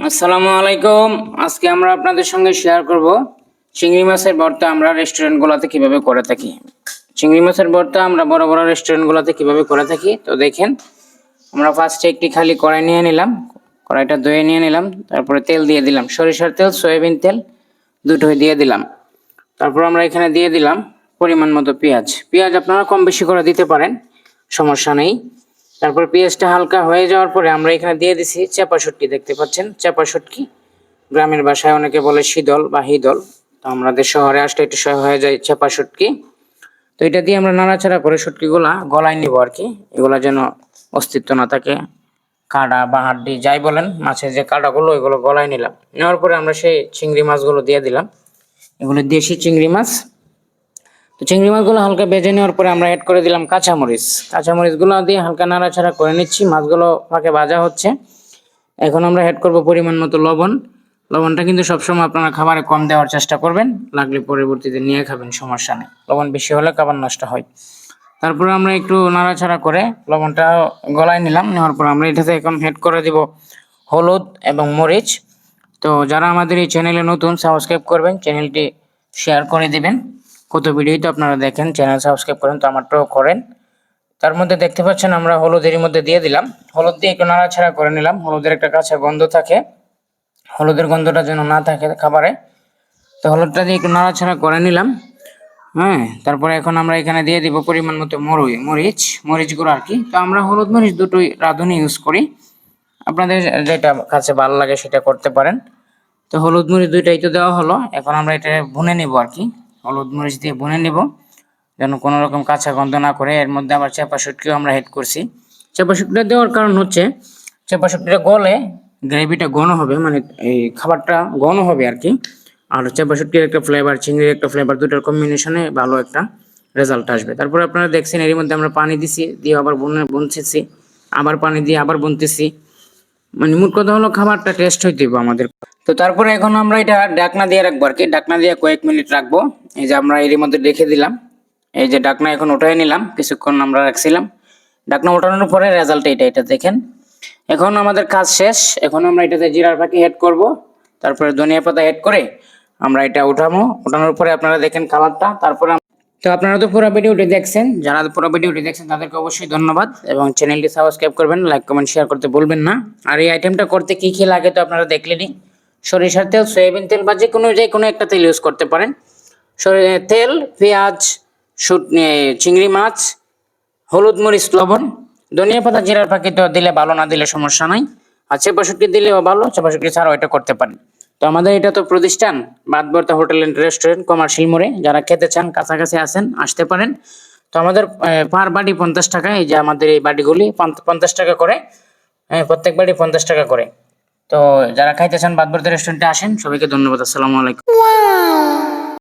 আসসালামু আলাইকুম। আজকে আমরা আপনাদের সঙ্গে শেয়ার করব চিংড়ি মাছের ভর্তা আমরা রেস্টুরেন্টগুলোতে কীভাবে করে থাকি। চিংড়ি মাছের ভর্তা আমরা বড় বড় রেস্টুরেন্টগুলোতে কীভাবে করে থাকি, তো দেখেন, আমরা ফার্স্টে একটি খালি কড়াই নিয়ে নিলাম, কড়াইটা ধুয়ে নিয়ে নিলাম, তারপরে তেল দিয়ে দিলাম। সরিষার তেল, সয়াবিন তেল দুটোই দিয়ে দিলাম। তারপর আমরা এখানে দিয়ে দিলাম পরিমাণ মতো পেঁয়াজ। পেঁয়াজ আপনারা কম বেশি করে দিতে পারেন, সমস্যা নেই। তারপর পেঁয়াজটা হালকা হয়ে যাওয়ার পরে আমরা এখানে দিয়ে দিছি চাপা শুটকি, দেখতে পাচ্ছেন? চাপা শুটকি। গ্রামের ভাষায় অনেকে বলে শীদল বা হিদল তো আমাদের শহরে আসলে একটু হয়ে যায় চাপা শুটকি। তো এটা দিয়ে আমরা নাড়াচাড়া করে শুটকিগুলা গলায় নিব আর কি। এগুলা যেন অস্তিত্ব না থাকে। কাঁটা বা হাড্ডি যাই বলেন, মাছের যে কাঁটাগুলো এগুলো গলায় নিলাম। নেওয়ার পরে আমরা সেই চিংড়ি মাছগুলো দিয়ে দিলাম। এগুলো দেশি চিংড়ি মাছ। তো চিংড়ি মাছগুলো হালকা ভেজে নেওয়ার পরে আমরা অ্যাড করে দিলাম কাঁচামরিচ। কাঁচামরিচগুলো দিয়ে হালকা নাড়াচাড়া করে নিচ্ছি, মাছগুলো ফাঁকে ভাজা হচ্ছে। এখন আমরা অ্যাড করব পরিমাণ মতো লবণ। লবণটা কিন্তু সবসময় আপনারা খাবারে কম দেওয়ার চেষ্টা করবেন, লাগলে পরবর্তীতে নিয়ে খাবেন, সমস্যা নেই। লবণ বেশি হলে খাবার নষ্ট হয়। তারপরে আমরা একটু নাড়াচাড়া করে লবণটা গলায় নিলাম, নেওয়ার পর আমরা এটাতে এখন হেড করে দিব হলুদ এবং মরিচ। তো যারা আমাদের এই চ্যানেলে নতুন সাবস্ক্রাইব করবেন চ্যানেলটি শেয়ার করে দিবেন। কত ভিডিও তো আপনারা দেখেন, চ্যানেল সাবস্ক্রাইব করেন, তো আমারটাও করেন। তার মধ্যে দেখতে পাচ্ছেন, আমরা হলুদের মধ্যে দিয়ে দিলাম। হলুদ দিয়ে একটু নাড়াছাড়া করে নিলাম। হলুদের একটা কাঁচা গন্ধ থাকে। হলুদের গন্ধটা যেন না থাকে খাবারে। তো হলুদটা দিয়ে একটু নাড়াছাড়া করে নিলাম। হ্যাঁ তারপরে এখন আমরা এখানে দিয়ে দিব পরিমাণ মতো মরুই, মরিচ মরিচ গুঁড়ো আর কি। তো আমরা হলুদ, মরিচ দুটোই রাঁধুনি ইউজ করি। আপনাদের যেটা কাছে ভালো লাগে সেটা করতে পারেন। তো হলুদ, মরিচ দুইটাই তো দেওয়া হলো। এখন আমরা এটা ভুনে নিব আর কি। হলুদ মরিচ দিয়ে ভুনে নিব, যেন কোনো রকম কাঁচা গন্ধ না করে। এর মধ্যে আবার চাপা শুটকিও আমরা হেড করছি। চাপা শুটকিটা দেওয়ার কারণ হচ্ছে, চাপা শুটকিটা গলে গ্রেভিটা ঘন হবে মানে এই খাবারটা ঘন হবে আর কি। আর চাপা শুটকির একটা ফ্লেভার চিংড়ির একটা ফ্লেভার দুটার কম্বিনেশনে ভালো একটা রেজাল্ট আসবে। তারপরে আপনারা দেখছেন এর মধ্যে আমরা পানি দিছি, দিয়ে আবার বুনে বুনতেছি, আবার পানি দিয়ে আবার বুনতেছি। মানে মোট কথা হলো, খাবারটা টেস্ট হইতে আমাদের। তো তারপরে এখন আমরা এটা ডাকনা দিয়ে রাখব আর কি। ডাকনা দিয়ে কয়েক মিনিট রাখব। এই যে আমরা এর মধ্যে রেখে দিলাম। এই যে ডাকনা এখন উঠাই নিলাম, কিছুক্ষণ আমরা রাখছিলাম। ডাকনা ওঠানোর পরে রেজাল্ট এটা এটা দেখেন। এখন আমাদের কাজ শেষ। এখন আমরা এটাতে জিরার পাখি হেড করব। তারপরে ধনিয়া পাতা হেড করে আমরা এটা উঠাবো। উঠানোর পরে আপনারা দেখেন কালারটা তারপরে তো আপনারা তো পুরো ভিডিওটি দেখছেন। যারা পুরো ভিডিওটি দেখছেন, তাদেরকে অবশ্যই ধন্যবাদ। এবং চ্যানেলটি সাবস্ক্রাইব করবেন লাইক কমেন্ট শেয়ার করতে বলবেন না। আর এই আইটেমটা করতে কি কি লাগে তো আপনারা দেখলেনই। সরিষার তেল, সয়াবিন তেল বা যে কোনো যে কোনো একটা তেল ইউজ করতে পারেন। তেল, পেঁয়াজ চিংড়ি মাছ, হলুদ মরিচ, লবণ, ধনিয়া পাতা, জিরার তো দিলে ভালো, না দিলে সমস্যা নাই। আর চেপাশুটকি দিলেও ভালো চেপাশুটকি ছাড়াও এটা করতে পারেন। তো আমাদের এটা তো প্রতিষ্ঠান, বাদবর্তা হোটেল অ্যান্ড রেস্টুরেন্ট, কমার্শিয়াল মোড়ে। যারা খেতে চান, কাছাকাছি আসেন, আসতে পারেন। তো আমাদের পার বাড়ি পঞ্চাশ টাকা এই যে আমাদের এই বাড়িগুলি পঞ্চাশ টাকা করে প্রত্যেক বাড়ি পঞ্চাশ টাকা করে। তো যারা খাইতে চান বাদবর্তা রেস্টুরেন্টে আসেন সবাইকে ধন্যবাদ। আসসালামু আলাইকুম।